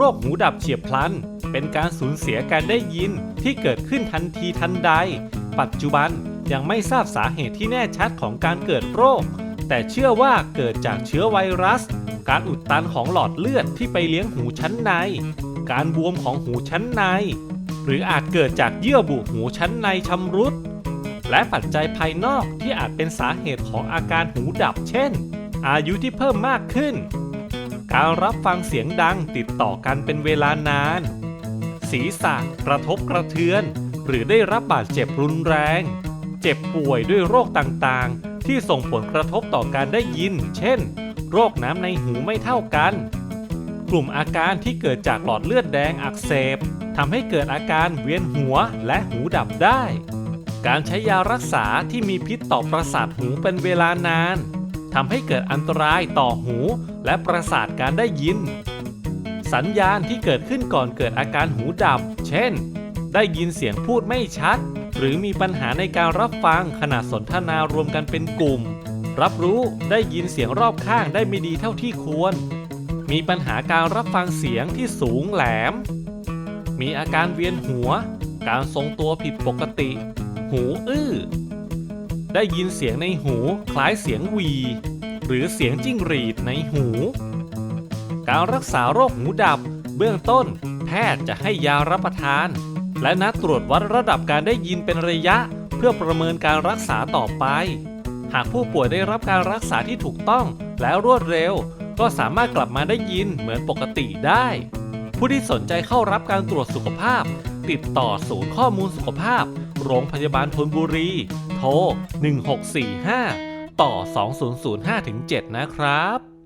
โรคหูดับเฉียบพลัน เป็นการสูญเสียการได้ยินที่เกิดขึ้นทันทีทันใด ปัจจุบันยังไม่ทราบสาเหตุที่แน่ชัดของการเกิดโรค แต่เชื่อว่าเกิดจากเชื้อไวรัส การอุดตันของหลอดเลือดที่ไปเลี้ยงหูชั้นใน การบวมของหูชั้นใน หรืออาจเกิดจากเยื่อบุหูชั้นในชำรุด และปัจจัยภายนอกที่อาจเป็นสาเหตุของอาการหูดับ เช่น อายุที่เพิ่มมากขึ้น การรับฟังเสียงดังติดต่อกันเป็นเวลานาน ศีรษะกระทบกระเทือน หรือได้รับบาดเจ็บรุนแรง เจ็บป่วยด้วยโรคต่างๆ ที่ส่งผลกระทบต่อการได้ยิน เช่น โรคน้ำในหูไม่เท่ากัน กลุ่มอาการที่เกิดจากหลอดเลือดแดงอักเสบทำให้เกิดอาการเวียนหัวและหูดับได้ การใช้ยารักษาที่มีพิษต่อประสาทหูเป็นเวลานาน ทำให้เกิดอันตรายต่อหูและประสาทการได้ยิน สัญญาณที่เกิดขึ้นก่อนเกิดอาการหูดับ เช่น ได้ยินเสียงพูดไม่ชัด หรือมีปัญหาในการรับฟังขณะสนทนารวมกันเป็นกลุ่ม รับรู้ได้ยินเสียงรอบข้างได้ไม่ดีเท่าที่ควร มีปัญหาการรับฟังเสียงที่สูงแหลม มีอาการเวียนหัว การทรงตัวผิดปกติ หูอื้อ ได้ยินเสียงในหูคล้ายเสียงวี หรือเสียงจิ้งหรีดในหู การรักษาโรคหูดับ เบื้องต้น แพทย์จะให้ยารับประทาน และนัดตรวจวัดระดับการได้ยินเป็นระยะ เพื่อประเมินการรักษาต่อไป หากผู้ป่วยได้รับการรักษาที่ถูกต้องและรวดเร็ว ก็สามารถกลับมาได้ยินเหมือนปกติได้ ผู้ที่สนใจเข้ารับการตรวจสุขภาพ ติดต่อศูนย์ข้อมูลสุขภาพ โรงพยาบาลธนบุรี โทร 1645 ต่อ 2005-7 นะครับ